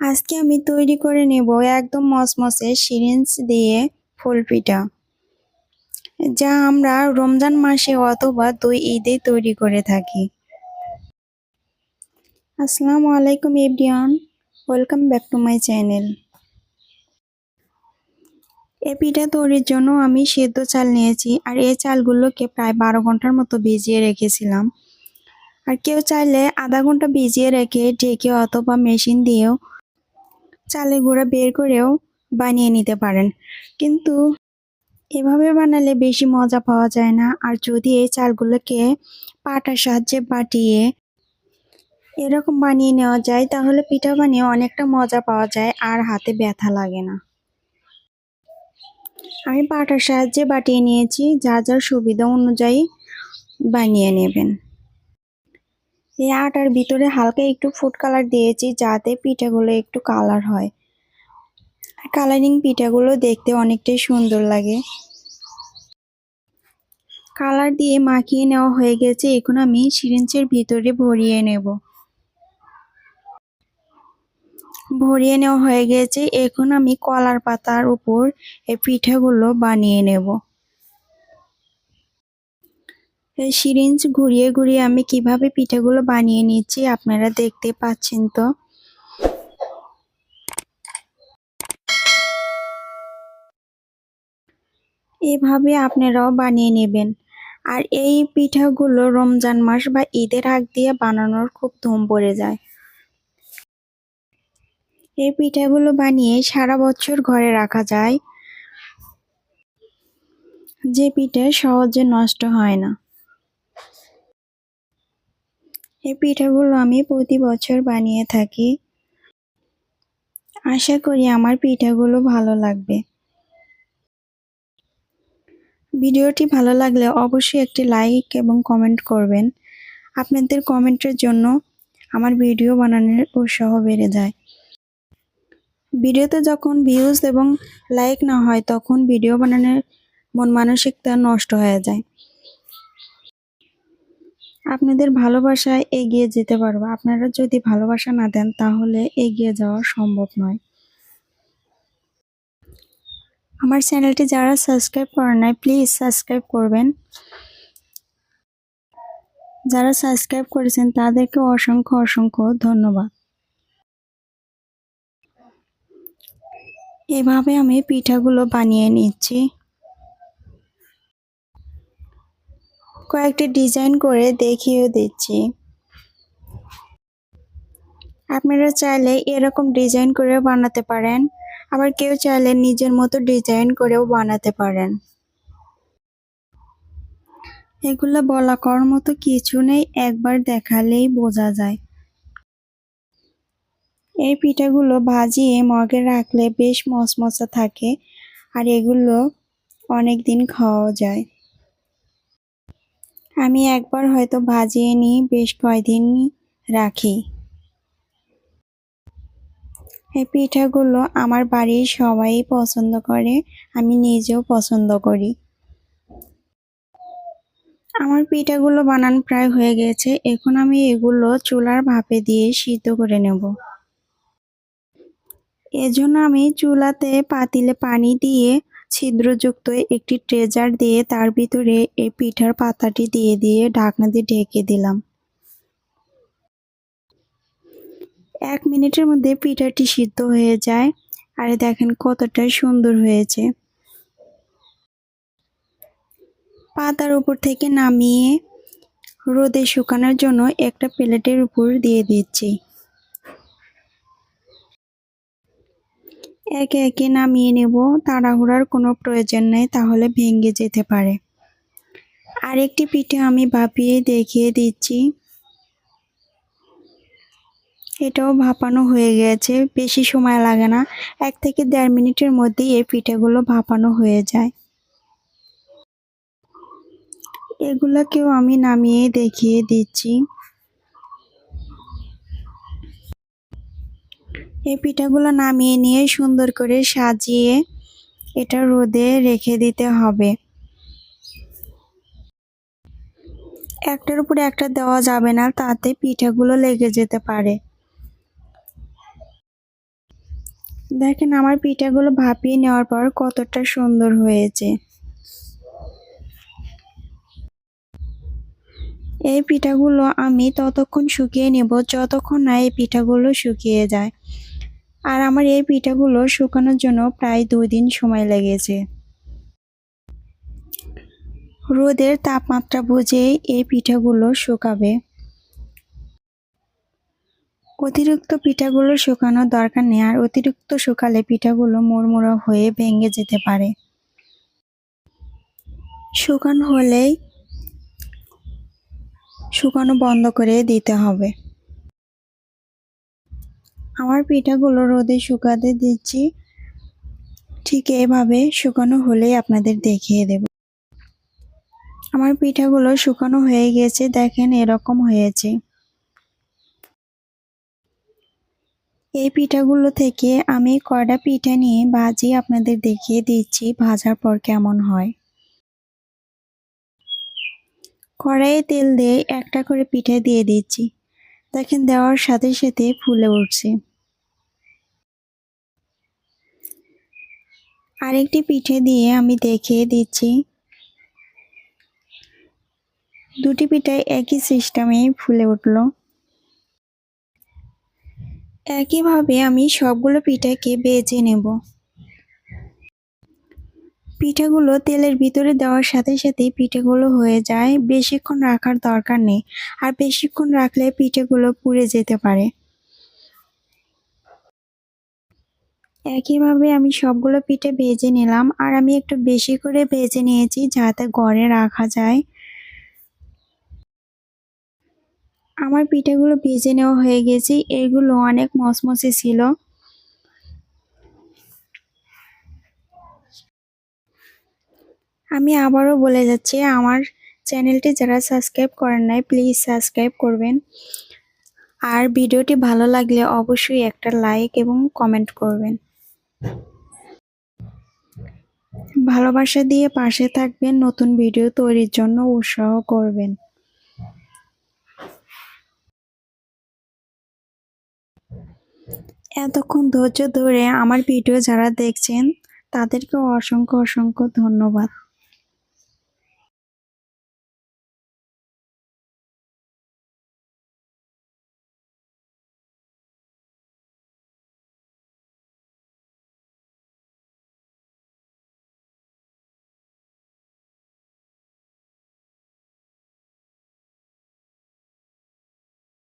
আজকে আমি তৈরি করে নেব একদম মসমসে সিরিঞ্জ দিয়ে ফুল পিঠা যা আমরা রমজান মাসে অথবা দুই ঈদে তৈরি করে থাকি। আসসালামু আলাইকুম everyone, welcome back to my channel. এই পিঠা তৈরির জন্য আমি সেদ্ধ চাল নিয়েছি, আর এই চালগুলোকে প্রায় বারো ঘণ্টার মতো ভিজিয়ে রেখেছিলাম। আর কেউ চাইলে আধা ঘণ্টা ভিজিয়ে রেখে ঢেকে অথবা মেশিন দিয়েও চালের গুঁড়া বের করেও বানিয়ে নিতে পারেন। কিন্তু এভাবে বানালে বেশি মজা পাওয়া যায় না। আর যদি এই চালগুলোকে পাটার সাহায্যে বাটিয়ে এরকম বানিয়ে নেওয়া যায়, তাহলে পিঠা বানিয়ে অনেকটা মজা পাওয়া যায় আর হাতে ব্যথা লাগে না। আমি পাটার সাহায্যে বাটিয়ে নিয়েছি। যা যার সুবিধা অনুযায়ী বানিয়ে নেবেন। এই আটার ভিতরে হালকা একটু ফুড কালার দিয়েছি যাতে পিঠাগুলো একটু কালার হয়। কালারিং পিঠাগুলো দেখতে অনেকটাই সুন্দর লাগে। কালার দিয়ে মাখিয়ে নেওয়া হয়ে গেছে, এখন আমি সিরিঞ্জের ভিতরে ভরিয়ে নেব। ভরিয়ে নেওয়া হয়ে গেছে, এখন আমি কলার পাতার উপর এই পিঠাগুলো বানিয়ে নেব। সিরিঞ্জ ঘুরিয়ে ঘুরিয়ে আমি কীভাবে পিঠাগুলো বানিয়ে নিচ্ছি আপনারা দেখতে পাচ্ছেন তো। এভাবে আপনারাও বানিয়ে নেবেন। আর এই পিঠাগুলো রমজান মাস বা ঈদের আগ দিয়ে বানানোর খুব ধুম পড়ে যায়। এই পিঠাগুলো বানিয়ে সারা বছর ঘরে রাখা যায়। যে পিঠা সহজে নষ্ট হয় না। এই পিঠাগুলো আমি প্রতি বছর বানিয়ে থাকি। আশা করি আমার পিঠাগুলো ভালো লাগবে। ভিডিওটি ভালো লাগলে অবশ্যই একটি লাইক এবং কমেন্ট করবেন। আপনাদের কমেন্টের জন্য আমার ভিডিও বানানোর উৎসাহ বেড়ে যায়। ভিডিওতে যখন ভিউজ এবং লাইক না হয়, তখন ভিডিও বানানোর মন মানসিকতা নষ্ট হয়ে যায়। আপনাদের ভালোবাসায় এগিয়ে যেতে পারব। আপনারা যদি ভালোবাসা না দেন, তাহলে এগিয়ে যাওয়া সম্ভব নয়। আমার চ্যানেলটি যারা সাবস্ক্রাইব করেন নাই, প্লিজ সাবস্ক্রাইব করবেন। যারা সাবস্ক্রাইব করেছেন, তাদেরকে অসংখ্য অসংখ্য ধন্যবাদ। এভাবে আমি পিঠাগুলো বানিয়ে নিচ্ছি। কয়েকটি ডিজাইন করে দেখিয়ে দিচ্ছি। আপনারা চাইলে এরকম ডিজাইন করেও বানাতে পারেন। আবার কেউ চাইলে নিজের মতো ডিজাইন করেও বানাতে পারেন। এগুলো বলা কর মতো কিছু নেই, একবার দেখালেই বোঝা যায়। এই পিঠাগুলো ভাজিয়ে মগে রাখলে বেশ মশমশা থাকে, আর এগুলো অনেক দিন খাওয়া যায়। আমি একবার হয়তো ভাজিয়ে নিই, বেশ কয়দিন রাখি। এই পিঠাগুলো আমার বাড়ির সবাই পছন্দ করে, আমি নিজেও পছন্দ করি। আমার পিঠাগুলো বানান প্রায় হয়ে গেছে, এখন আমি এগুলো চুলার ভাপে দিয়ে সিদ্ধ করে নেব। এজন্য আমি চুলাতে পাতিলে পানি দিয়ে ছিদ্রযুক্ত একটি ট্রেজার দিয়ে তার ভিতরে এই পিঠার পাতাটি দিয়ে দিয়ে ঢাকনা দিয়ে ঢেকে দিলাম। এক মিনিটের মধ্যে পিঠাটি সিদ্ধ হয়ে যায়। আর দেখেন কতটা সুন্দর হয়েছে। পাতার উপর থেকে নামিয়ে রোদে শুকানোর জন্য একটা প্লেটের উপর দিয়ে দিচ্ছি। একে একে নামিয়ে নেব। তাড়াহুড়ার কোনো প্রয়োজন নেই, তাহলে ভেঙে যেতে পারে। আরেকটি পিঠে আমি ভাপিয়ে দেখিয়ে দিচ্ছি। এটাও ভাপানো হয়ে গেছে, বেশি সময় লাগে না। এক থেকে দেড় মিনিটের মধ্যেই এই পিঠেগুলো ভাপানো হয়ে যায়। এগুলোকেও আমি নামিয়ে দেখিয়ে দিচ্ছি। এই পিঠাগুলো নামিয়ে নিয়ে সুন্দর করে সাজিয়ে এটা রোদে রেখে দিতে হবে। একটার উপরে একটা দেওয়া যাবে না, তাতে পিঠাগুলো লেগে যেতে পারে। দেখেন আমার পিঠাগুলো ভাপিয়ে নেওয়ার পর কতটা সুন্দর হয়েছে। এই পিঠাগুলো আমি ততক্ষণ শুকিয়ে নেব, যতক্ষণ না এই পিঠাগুলো শুকিয়ে যায়। আর আমার এই পিঠাগুলো শুকানোর জন্য প্রায় দুই দিন সময় লেগেছে। রোদের তাপমাত্রা বুঝে এই পিঠাগুলো শুকাবে। অতিরিক্ত পিঠাগুলো শুকানোর দরকার নেই, আর অতিরিক্ত শুকালে পিঠাগুলো মুড়মুড়ো হয়ে ভেঙে যেতে পারে। শুকানো হলেই শুকানো বন্ধ করে দিতে হবে। আমার পিঠাগুলো রোদে শুকাতে দিচ্ছি। ঠিক এভাবে শুকানো হলেই আপনাদের দেখিয়ে দেব। আমার পিঠাগুলো শুকানো হয়ে গেছে, দেখেন এরকম হয়েছে। এই পিঠাগুলো থেকে আমি কয়টা পিঠা নিয়ে ভাজি আপনাদের দেখিয়ে দিচ্ছি, ভাজার পর কেমন হয়। কড়াইয়ে তেল দিয়ে একটা করে পিঠে দিয়ে দিচ্ছি। দেখেন দেওয়ার সাথে সাথে ফুলে উঠছে। আরেকটি পিঠে দিয়ে আমি দেখিয়ে দিচ্ছি। দুটি পিঠাই একই সিস্টেমে ফুলে উঠল। একইভাবে আমি সবগুলো পিঠাকে বেজে নেব। পিঠাগুলো তেলের ভিতরে দেওয়ার সাথে সাথে পিঠেগুলো হয়ে যায়। বেশিক্ষণ রাখার দরকার নেই। আর বেশিক্ষণ রাখলে পিঠেগুলো পুড়ে যেতে পারে। একইভাবে আমি সবগুলো পিঠে ভেজে নিলাম। আর আমি একটু বেশি করে ভেজে নিয়েছি যাতে ঘরে রাখা যায়। আমার পিঠেগুলো ভেজে নেওয়া হয়ে গেছে। এগুলো অনেক মসমসে ছিল। আমি আবারও বলে যাচ্ছি, আমার চ্যানেলটি যারা সাবস্ক্রাইব করেন নাই, প্লিজ সাবস্ক্রাইব করবেন। আর ভিডিওটি ভালো লাগলে অবশ্যই একটা লাইক এবং কমেন্ট করবেন। ভালোবাসা দিয়ে পাশে থাকবেন, নতুন ভিডিও তৈরির জন্য উৎসাহ করবেন। এতক্ষণ ধৈর্য ধরে আমার ভিডিও যারা দেখছেন, তাদেরকে অসংখ্য অসংখ্য ধন্যবাদ।